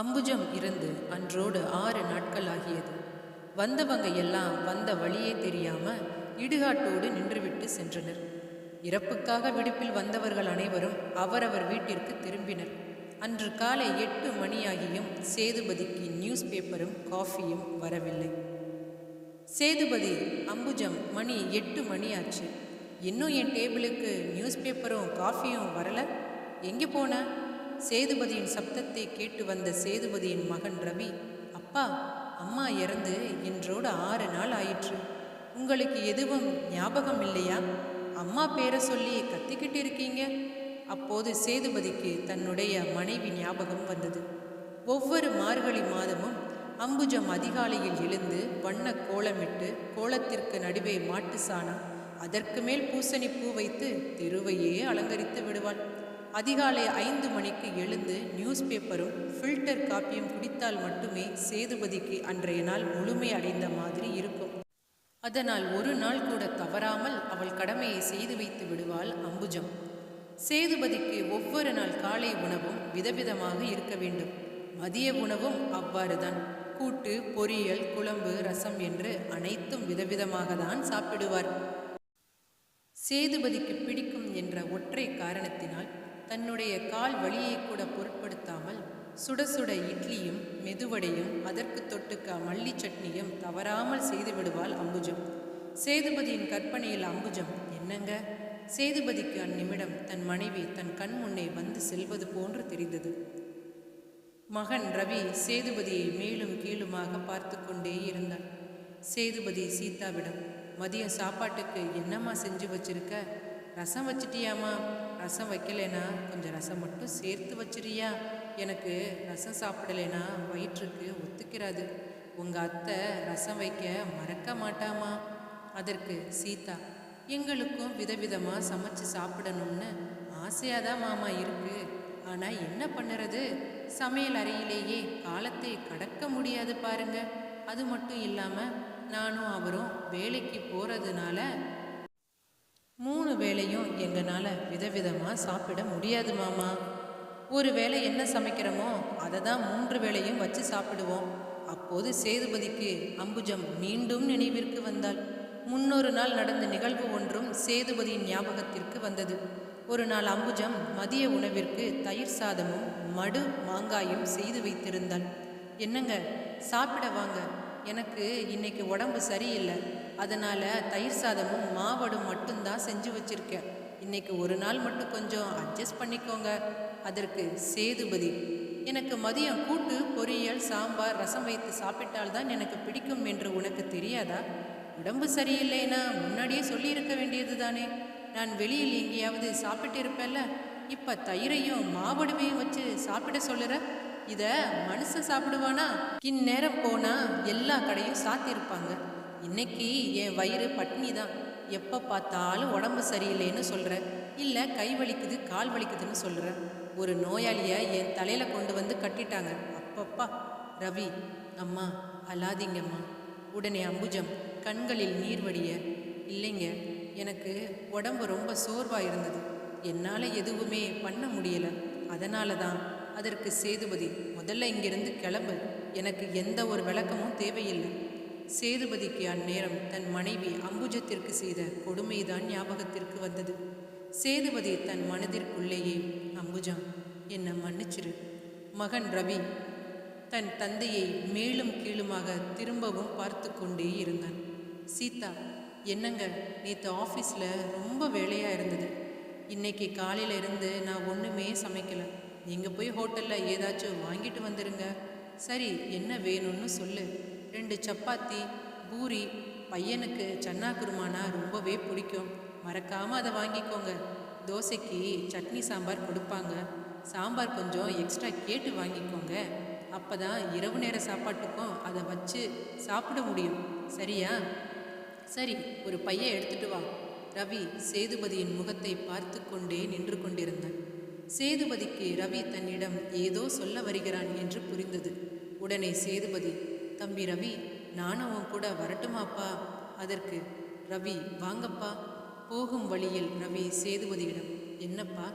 அம்புஜம் இருந்து அன்றோடு ஆறு நாட்கள் ஆகியது வந்தவங்க எல்லாம் வந்த வழியே தெரியாம இடுகாட்டோடு நின்றுவிட்டு சென்றனர். இறப்புக்காக விடுப்பில் வந்தவர்கள் அனைவரும் அவரவர் வீட்டிற்கு திரும்பினர். அன்று காலை எட்டு மணியாகியும் சேதுபதிக்கு நியூஸ் பேப்பரும் காஃபியும் வரவில்லை. சேதுபதி அம்புஜம் மணி எட்டு மணி ஆச்சு இன்னும் என் டேபிளுக்கு நியூஸ் பேப்பரும் காஃபியும் வரல? எங்கே போன? சேதுபதியின் சப்தத்தை கேட்டு வந்த சேதுபதியின் மகன் ரவி அப்பா அம்மா இறந்து இன்றோடு ஆறு நாள் ஆயிற்று. உங்களுக்கு எதுவும் ஞாபகம் இல்லையா? அம்மா பேரை சொல்லி கத்திக்கிட்டு இருக்கீங்க. அப்போது சேதுபதிக்கு தன்னுடைய மனைவி ஞாபகம் வந்தது. ஒவ்வொரு மார்கழி மாதமும் அம்புஜம் அதிகாலையில் எழுந்து வண்ண கோலமிட்டு கோலத்திற்கு நடுவே மாட்டு சாணம் அதற்கு மேல் பூசணி பூ வைத்து தெருவையே அலங்கரித்து விடுவாள். அதிகாலை ஐந்து மணிக்கு எழுந்து நியூஸ் பேப்பரும் ஃபில்டர் காப்பியும் குடித்தால் மட்டுமே சேதுபதிக்கு அன்றைய நாள் முழுமை அடைந்த மாதிரி இருக்கும். அதனால் ஒரு நாள் கூட தவறாமல் அவள் கடமையை செய்து வைத்து விடுவாள் அம்புஜம். சேதுபதிக்கு ஒவ்வொரு நாள் காலை உணவும் விதவிதமாக இருக்க வேண்டும். மதிய உணவும் அவ்வாறுதான். கூட்டு பொரியல் குழம்பு ரசம் என்று அனைத்தும் விதவிதமாக தான் சாப்பிடுவார். சேதுபதிக்கு பிடிக்கும் என்ற ஒற்றை காரணத்தினால் தன்னுடைய கால் வழியை கூட பொருட்படுத்தாமல் சுட சுட இட்லியும் மெதுவடையும் அதற்கு தொட்டுக்க மல்லி சட்னியும் தவறாமல் செய்து விடுவாள் அம்புஜம். சேதுபதியின் கற்பனையில் அம்புஜம் என்னங்க? சேதுபதிக்கு அந்நிமிடம் தன் மனைவி தன் கண் முன்னே வந்து செல்வது போன்று தெரிந்தது. மகன் ரவி சேதுபதியை மேலும் கீழுமாக பார்த்து கொண்டே இருந்தான். சேதுபதி சீதாவிடம் மதியம் சாப்பாட்டுக்கு என்னம்மா செஞ்சு வச்சிருக்க? ரசம் வச்சிட்டியாமா ரசம் வைக்கலேனா கொஞ்சம் ரசம் மட்டும் சேர்த்து வச்சிரியா எனக்கு ரசம் சாப்பிடலேனா வயிற்றுக்கு ஒத்துக்கிறாது. உங்கள் அத்தை ரசம் வைக்க மறக்க மாட்டாமா? அதற்கு சீதா எங்களுக்கும் விதவிதமாக சமைச்சு சாப்பிடணும்னு ஆசையாக தான் மாமா இருக்கு. ஆனால் என்ன பண்ணுறது? சமையல் அறையிலேயே காலத்தை கடக்க முடியாது பாருங்க. அது மட்டும் இல்லாமல் நானும் அவரும் வேலைக்கு போகிறதுனால மூணு வேளையும் எங்களால் விதவிதமாக சாப்பிட முடியாது மாமா. ஒரு வேளை என்ன சமைக்கிறோமோ அதை தான் மூன்று வேளையும் வச்சு சாப்பிடுவோம். அப்போது சேதுபதிக்கு அம்புஜம் மீண்டும் நினைவிற்கு வந்தாள். முன்னொரு நாள் நடந்த நிகழ்வு ஒன்றும் சேதுபதியின் ஞாபகத்திற்கு வந்தது. ஒரு நாள் அம்புஜம் மதிய உணவிற்கு தயிர் சாதமும் மடு மாங்காயும் செய்து வைத்திருந்தாள். என்னங்க சாப்பிட வாங்க. எனக்கு இன்னைக்கு உடம்பு சரியில்லை. அதனால் தயிர் சாதமும் மாவடும் மட்டும்தான் செஞ்சு வச்சுருக்கேன். இன்னைக்கு ஒரு நாள் மட்டும் கொஞ்சம் அட்ஜஸ்ட் பண்ணிக்கோங்க. அதற்கு சேதுபதி. எனக்கு மதியம் கூட்டு பொரியல் சாம்பார் ரசம் வைத்து சாப்பிட்டால்தான் எனக்கு பிடிக்கும் என்று உனக்கு தெரியாதா? உடம்பு சரியில்லைன்னா முன்னாடியே சொல்லியிருக்க வேண்டியது தானே நான் வெளியில் எங்கேயாவது சாப்பிட்டு இருப்பேன்ல இப்போ தயிரையும் மாவடுமையும் வச்சு சாப்பிட சொல்லுற? இதை மனுஷன் சாப்பிடுவானா? இந்நேரம் போனால் எல்லா கடையும் சாத்தியிருப்பாங்க இன்னைக்கு என் வயிறு பட்னி தான். எப்போ பார்த்தாலும் உடம்பு சரியில்லைன்னு சொல்கிற இல்லை கை வலிக்குது கால் வலிக்குதுன்னு சொல்கிற ஒரு நோயாளியை என் தலையில் கொண்டு வந்து கட்டிட்டாங்க. அப்பப்பா ரவி அம்மா அல்லாதீங்கம்மா உடனே அம்புஜம் கண்களில் நீர் வடிய இல்லைங்க எனக்கு உடம்பு ரொம்ப சோர்வாக இருந்தது. என்னால் எதுவுமே பண்ண முடியலை. அதனால தான் அதற்கு சேதுபதி முதல்ல இங்கிருந்து கிளம்பு. எனக்கு எந்த ஒரு விளக்கமும் தேவையில்லை. சேதுபதிக்கு அந்நேரம் தன் மனைவி அம்புஜத்திற்கு செய்த கொடுமைதான் ஞாபகத்திற்கு வந்தது. சேதுபதி தன் மனதிற்குள்ளேயே அம்புஜா என்னை மன்னிச்சிரு. மகன் ரவி தன் தந்தையை மேலும் கீழுமாக திரும்பவும் பார்த்து கொண்டே இருந்தான். சீதா என்னங்க? நேற்று ஆஃபீஸில் ரொம்ப வேலையாக இருந்தது. இன்னைக்கு காலையில இருந்து நான் ஒன்றுமே சமைக்கலை. நீங்கள் போய் ஹோட்டலில் ஏதாச்சும் வாங்கிட்டு வந்துடுங்க சரி என்ன வேணும்னு சொல்லு. ரெண்டு சப்பாத்தி பூரி பையனுக்கு சன்னா குருமானா ரொம்பவே பிடிக்கும். மறக்காமல் அதை வாங்கிக்கோங்க. தோசைக்கு சட்னி சாம்பார் கொடுப்பாங்க. சாம்பார் கொஞ்சம் எக்ஸ்ட்ரா கேட்டு வாங்கிக்கோங்க. அப்போ தான் இரவு நேர சாப்பாட்டுக்கும் அதை வச்சு சாப்பிட முடியும். சரியா? சரி ஒரு பைய எடுத்துட்டு வா. ரவி சேதுபதியின் முகத்தை பார்த்து கொண்டே நின்று கொண்டிருந்தான். சேதுபதிக்கு ரவி தன்னிடம் ஏதோ சொல்ல வருகிறான் என்று புரிந்தது. உடனே சேதுபதி தம்பி ரவி நானும் உன் கூட வரட்டுமாப்பா அதற்கு ரவி வாங்கப்பா. போகும் வழியில் ரவி சேதுபதியிடம் என்னப்பா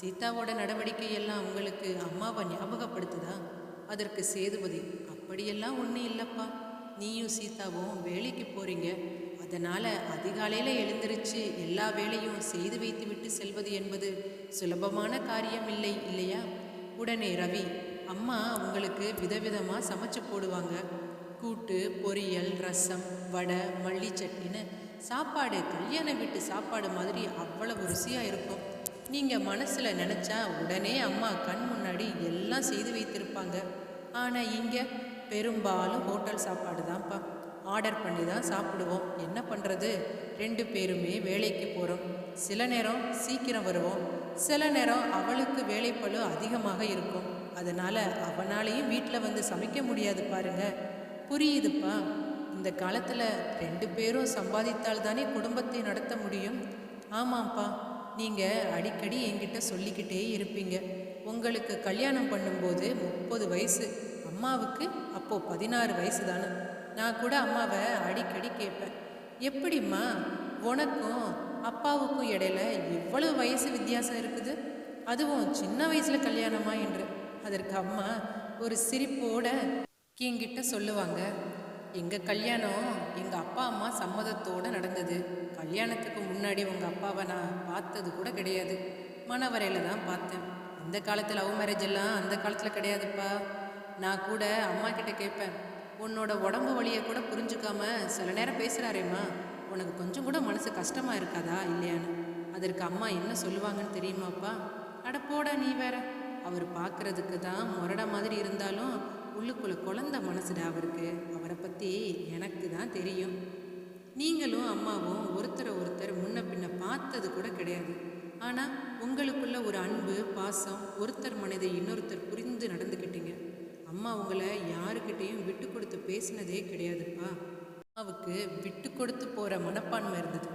சீதாவோட நடவடிக்கை எல்லாம் உங்களுக்கு அம்மாவை ஞாபகப்படுத்துதா? அதற்கு சேதுபதி அப்படியெல்லாம் ஒன்றும் இல்லைப்பா. நீயும் சீதாவும் வேலைக்கு போறீங்க. அதனால அதிகாலையில் எழுந்திருச்சு எல்லா வேலையும் செய்து வைத்துவிட்டு செல்வது என்பது சுலபமான காரியம் இல்லை இல்லையா? உடனே ரவி அம்மா உங்களுக்கு விதவிதமாக சமைச்சு போடுவாங்க. கூட்டு பொரியல் ரசம் வடை மல்லி சட்னின்னு சாப்பாடு கல்யாண வீட்டு சாப்பாடு மாதிரி அவ்வளவு ருசியாக இருக்கும். நீங்கள் மனசில் நினச்சா உடனே அம்மா கண் முன்னாடி எல்லாம் செய்து வைத்திருப்பாங்க. ஆனால் இங்கே பெரும்பாலும் ஹோட்டல் சாப்பாடு தான்ப்பா. ஆர்டர் பண்ணி தான் சாப்பிடுவோம். என்ன பண்ணுறது ரெண்டு பேருமே வேலைக்கு போகிறோம் சில நேரம் சீக்கிரம் வருவோம். சில நேரம் அவளுக்கு வேலைப்பளு அதிகமாக இருக்கும். அதனால் அவனாலையும் வீட்டில் வந்து சமைக்க முடியாது பாருங்கள் புரியுதுப்பா. இந்த காலத்தில் ரெண்டு பேரும் சம்பாதித்தால் தானே குடும்பத்தை நடத்த முடியும். ஆமாம்ப்பா. நீங்கள் அடிக்கடி என்கிட்ட சொல்லிக்கிட்டே இருப்பீங்க. உங்களுக்கு கல்யாணம் பண்ணும்போது முப்பது வயசு அம்மாவுக்கு அப்போது பதினாறு வயசு தானே நான் கூட அம்மாவை அடிக்கடி கேட்பேன். எப்படிம்மா? உனக்கும் அப்பாவுக்கும் இடையில இவ்வளவு வயசு வித்தியாசம் இருக்குது. அதுவும் சின்ன வயசில் கல்யாணமா என்று. அதற்கு அம்மா ஒரு சிரிப்போட என்கிட்ட சொல்லுவாங்க எங்கள் கல்யாணம் எங்கள் அப்பா அம்மா சம்மதத்தோட நடந்தது. கல்யாணத்துக்கு முன்னாடி உங்கள் அப்பாவை நான் பார்த்தது கூட கிடையாது. மணவரையில் தான் பார்த்தேன். இந்த காலத்தில் லவ் மேரேஜ் எல்லாம் அந்த காலத்தில் கிடையாதுப்பா. நான் கூட அம்மா கிட்ட கேட்பேன் உன்னோட உடம்பு வழியை கூட புரிஞ்சுக்காம சில நேரம் பேசுகிறாரேம்மா உனக்கு கொஞ்சம் கூட மனசு கஷ்டமாக இருக்காதா இல்லையான்னு. அதற்கு அம்மா என்ன சொல்லுவாங்கன்னு தெரியுமாப்பா? அட போடா நீ வேற. அவர் பார்க்குறதுக்கு தான் முரட மாதிரி இருந்தாலும் உள்ளுக்குள்ள குழந்த மனசுடா அவருக்கு அவரை பற்றி எனக்கு தான் தெரியும். நீங்களும் அம்மாவும் ஒருத்தரை ஒருத்தர் முன்ன பின்ன பார்த்தது கூட கிடையாது. ஆனால் உங்களுக்குள்ள ஒரு அன்பு பாசம் ஒருத்தர் மனதை இன்னொருத்தர் புரிந்து நடந்துக்கிட்டீங்க. அம்மா உங்களை யாருக்கிட்டேயும் விட்டு கொடுத்து பேசினதே கிடையாதுப்பா. அம்மாவுக்கு விட்டு கொடுத்து போகிற மனப்பான்மை இருந்தது.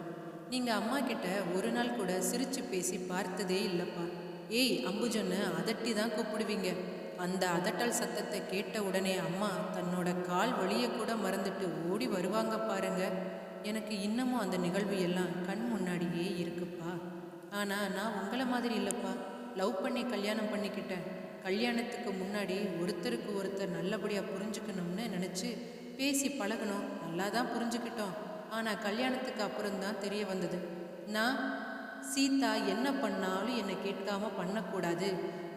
நீங்கள் அம்மா கிட்ட ஒரு நாள் கூட சிரித்து பேசி பார்த்ததே இல்லைப்பா. ஏய் அம்புஜன்னு அதட்டி தான் கூப்பிடுவீங்க. அந்த அதட்டல் சத்தத்தை கேட்ட உடனே அம்மா தன்னோட கால் வலியை கூட மறந்துட்டு ஓடி வருவாங்க பாருங்க. எனக்கு இன்னமும் அந்த நிகழ்வு எல்லாம் கண் முன்னாடியே இருக்குப்பா. ஆனால் நான் உங்களை மாதிரி இல்லைப்பா. லவ் பண்ணி கல்யாணம் பண்ணிக்கிட்டேன். கல்யாணத்துக்கு முன்னாடி ஒருத்தருக்கு ஒருத்தர் நல்லபடியாக புரிஞ்சுக்கணும்னு நினச்சி பேசி பழகணும். நல்லா தான் புரிஞ்சுக்கிட்டோம். ஆனால் கல்யாணத்துக்கு அப்புறம் தான் தெரிய வந்தது. நான் சீதா என்ன பண்ணாலும் என்னை கேட்காம பண்ணக்கூடாது.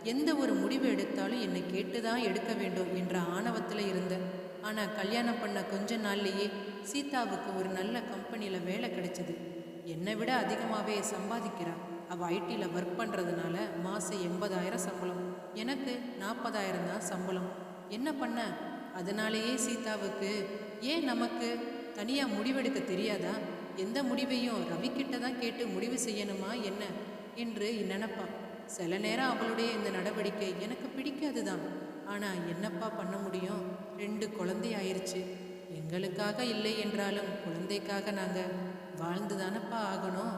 எந்த ஒரு முடிவு எடுத்தாலும் என்னை கேட்டு தான் எடுக்க வேண்டும் என்ற ஆணவத்தில் இருந்தேன் ஆனால் கல்யாணம் பண்ண கொஞ்ச நாள்லேயே சீதாவுக்கு ஒரு நல்ல கம்பெனியில் வேலை கிடைச்சது. என்னை விட அதிகமாகவே சம்பாதிக்கிறாள் அவள் ஐடியில் ஒர்க் பண்ணுறதுனால மாதம் எண்பதாயிரம் சம்பளம். எனக்கு நாற்பதாயிரம் தான் சம்பளம். என்ன பண்ண? அதனாலேயே சீதாவுக்கு ஏன் நமக்கு தனியாக முடிவெடுக்க தெரியாதா? எந்த முடிவையும் ரவிக்கிட்ட தான் கேட்டு முடிவு செய்யணுமா என்ன? என்று நினைப்பான் சில நேரம் அவளுடைய இந்த நடவடிக்கை எனக்கு பிடிக்காது தான் ஆனால் என்னப்பா பண்ண முடியும்? ரெண்டு குழந்தை ஆயிடுச்சு எங்களுக்காக இல்லை என்றாலும் குழந்தைக்காக நாங்கள் வாழ்ந்து தானப்பா ஆகணும்?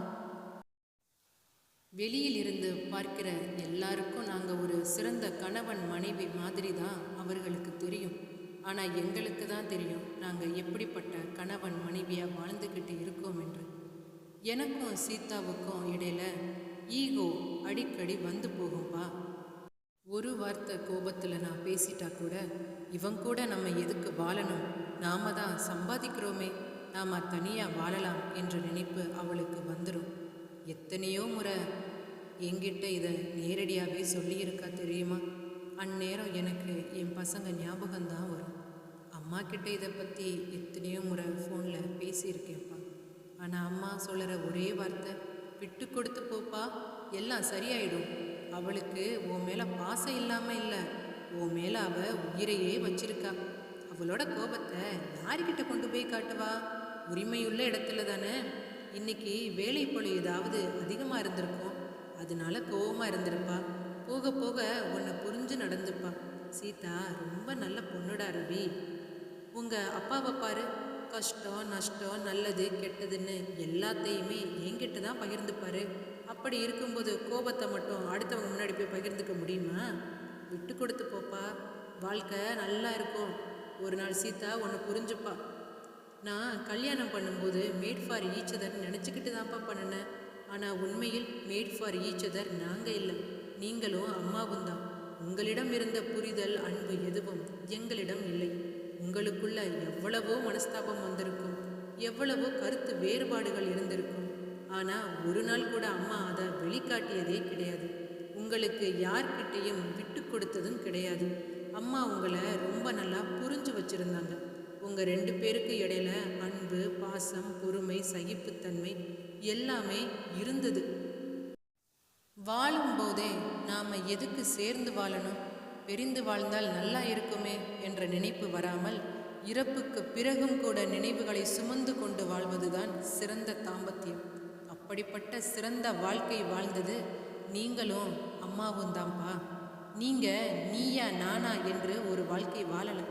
வெளியில் இருந்து பார்க்கிற எல்லாருக்கும் நாங்கள் ஒரு சிறந்த கணவன் மனைவி மாதிரி தான் அவர்களுக்கு தெரியும். ஆனால் எங்களுக்கு தான் தெரியும் நாங்கள் எப்படிப்பட்ட கணவன் மனைவியாக வாழ்ந்துக்கிட்டு இருக்கோம் என்று. எனக்கும் சீதாவுக்கும் இடையில ஈகோ அடிக்கடி வந்து போகும்பா ஒரு வார்த்தை கோபத்தில் நான் பேசிட்டா கூட இவன் கூட நம்ம எதுக்கு வாழணும்? நாம தான் சம்பாதிக்கிறோமே. நாம தனியாக வாழலாம் என்ற நினைப்பு அவளுக்கு வந்துடும் எத்தனையோ முறை எங்கிட்ட இதை நேரடியாகவே சொல்லியிருக்கா தெரியுமா? அந்நேரம் எனக்கு என் பசங்க ஞாபகம்தான் வரும். அம்மா கிட்ட இதை பற்றி எத்தனையோ முறை ஃபோனில் பேசியிருக்கேன்ப்பா. ஆனால் அம்மா சொல்கிற ஒரே வார்த்தை விட்டு கொடுத்து போப்பா எல்லாம் சரியாயிடும். அவளுக்கு உன் மேலே பாசம் இல்லாமல் இல்லை. உன் மேலே அவள் உயிரையே வச்சிருக்கா. அவளோட கோபத்தை யாருக்கிட்ட கொண்டு போய் காட்டுவா? உரிமையுள்ள இடத்துல தானே. இன்னைக்கு வேலை பழு ஏதாவது அதிகமாக இருந்திருக்கும். அதனால கோபமாக இருந்திருப்பா. போக போக உன்னை புரிஞ்சு நடந்துப்பா. சீதா ரொம்ப நல்ல பொண்ணுடா ரவி. உங்கள் அப்பாவை பாரு. கஷ்டம் நஷ்டம் நல்லது கெட்டதுன்னு எல்லாத்தையுமே என்கிட்ட தான் பகிர்ந்துப்பாரு. அப்படி இருக்கும்போது கோபத்தை மட்டும் அடுத்தவங்க முன்னாடி போய் பகிர்ந்துக்க முடியுமா? விட்டு கொடுத்து போப்பா. வாழ்க்கை நல்லா இருக்கும். ஒரு நாள் சீதா உன்னை புரிஞ்சுப்பா. நான் கல்யாணம் பண்ணும்போது மேட் ஃபார் ஈச்சதர் நினச்சிக்கிட்டு தான்ப்பா பண்ணினேன். ஆனால் உண்மையில் மேட் ஃபார் ஈச்சதர் நாங்கள் இல்லை. நீங்களும் அம்மாவும் தான். உங்களிடம் இருந்த புரிதல் அன்பு எதுவும் எங்களிடம் இல்லை. உங்களுக்குள்ள எவ்வளவோ மனஸ்தாபம் வந்திருக்கும். எவ்வளவோ கருத்து வேறுபாடுகள் இருந்திருக்கும். ஆனால் ஒரு நாள் கூட அம்மா அதை வெளிக்காட்டியதே கிடையாது. உங்களுக்கு யார்கிட்டையும் விட்டு கொடுத்ததும் கிடையாது. அம்மா உங்களை ரொம்ப நல்லா புரிஞ்சு வச்சிருந்தாங்க. உங்கள் ரெண்டு பேருக்கு இடையில அன்பு பாசம் பொறுமை சகிப்புத்தன்மை எல்லாமே இருந்தது. வாழும்போதே நாம் எதுக்கு சேர்ந்து வாழணும்? பிரிந்து வாழ்ந்தால் நல்லா இருக்குமே என்ற நினைப்பு வராமல் இறப்புக்கு பிறகும் கூட நினைவுகளை சுமந்து கொண்டு வாழ்வதுதான் சிறந்த தாம்பத்தியம். அப்படிப்பட்ட சிறந்த வாழ்க்கை வாழ்ந்தது நீங்களும் அம்மாவும் தான்ப்பா. நீங்கள் நீயா நானா என்று ஒரு வாழ்க்கை வாழலை.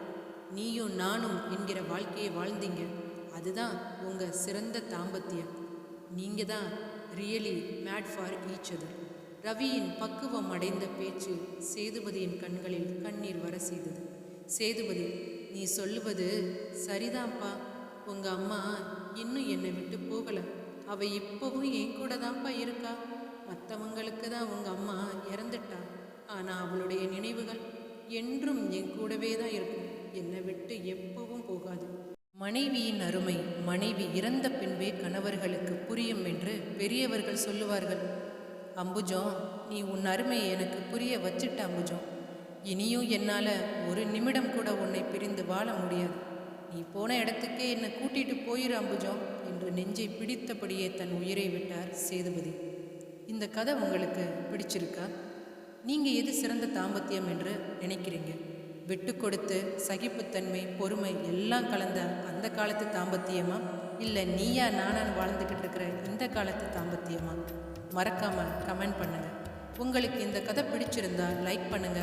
நீயும் நானும் என்கிற வாழ்க்கையை வாழ்ந்தீங்க. அதுதான் உங்கள் சிறந்த தாம்பத்தியம். நீங்கள் தான் really made for each other ரவியின் பக்குவம் அடைந்த பேச்சு சேதுபதியின் கண்களில் கண்ணீர் வர செய்தது. சேதுபதி நீ சொல்லுவது சரிதான்ப்பா. உங்கள் அம்மா இன்னும் என்னை விட்டு போகலை. அவள் இப்போவும் என் கூட தான்ப்பா இருக்கா? மற்றவங்களுக்கு தான் உங்கள் அம்மா இறந்துட்டா. ஆனால் அவளுடைய நினைவுகள் என்றும் என் கூடவே தான் இருக்கும். என்னை விட்டு எப்பவும் போகாது. மனைவியின் அருமை மனைவி இறந்த பின்பே கணவர்களுக்கு புரியும் என்று பெரியவர்கள் சொல்லுவார்கள். அம்புஜம் நீ உன் அருமையை எனக்கு புரிய வச்சிட்ட அம்புஜம் இனியும் என்னால் ஒரு நிமிடம் கூட உன்னை பிரிந்து வாழ முடியாது. நீ போன இடத்துக்கே என்னை கூட்டிகிட்டு போயிரு அம்புஜம் என்று நெஞ்சை பிடித்தபடியே தன் உயிரை விட்டார் சேதுபதி. இந்த கதை உங்களுக்கு பிடிச்சிருக்கா? நீங்கள் எது சிறந்த தாம்பத்தியம் என்று நினைக்கிறீங்க? விட்டு கொடுத்து சகிப்புத்தன்மை பொறுமை எல்லாம் கலந்த அந்த காலத்து தாம்பத்தியமா? இல்லை நீயா நானான்னு வாழ்ந்துக்கிட்டு இருக்கிற இந்த காலத்து தாம்பத்தியமா? மறக்காமல் கமெண்ட் பண்ணுங்க. உங்களுக்கு இந்த கதை பிடிச்சிருந்தா லைக் பண்ணுங்க.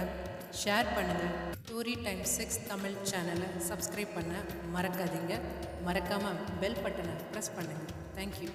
ஷேர் பண்ணுங்கள் ஸ்டோரி டைம் சிக்ஸ் தமிழ் சேனலை சப்ஸ்கிரைப் பண்ண மறக்காதீங்க. மறக்காமல் பெல் பட்டனை ப்ரெஸ் பண்ணுங்க. தேங்க்யூ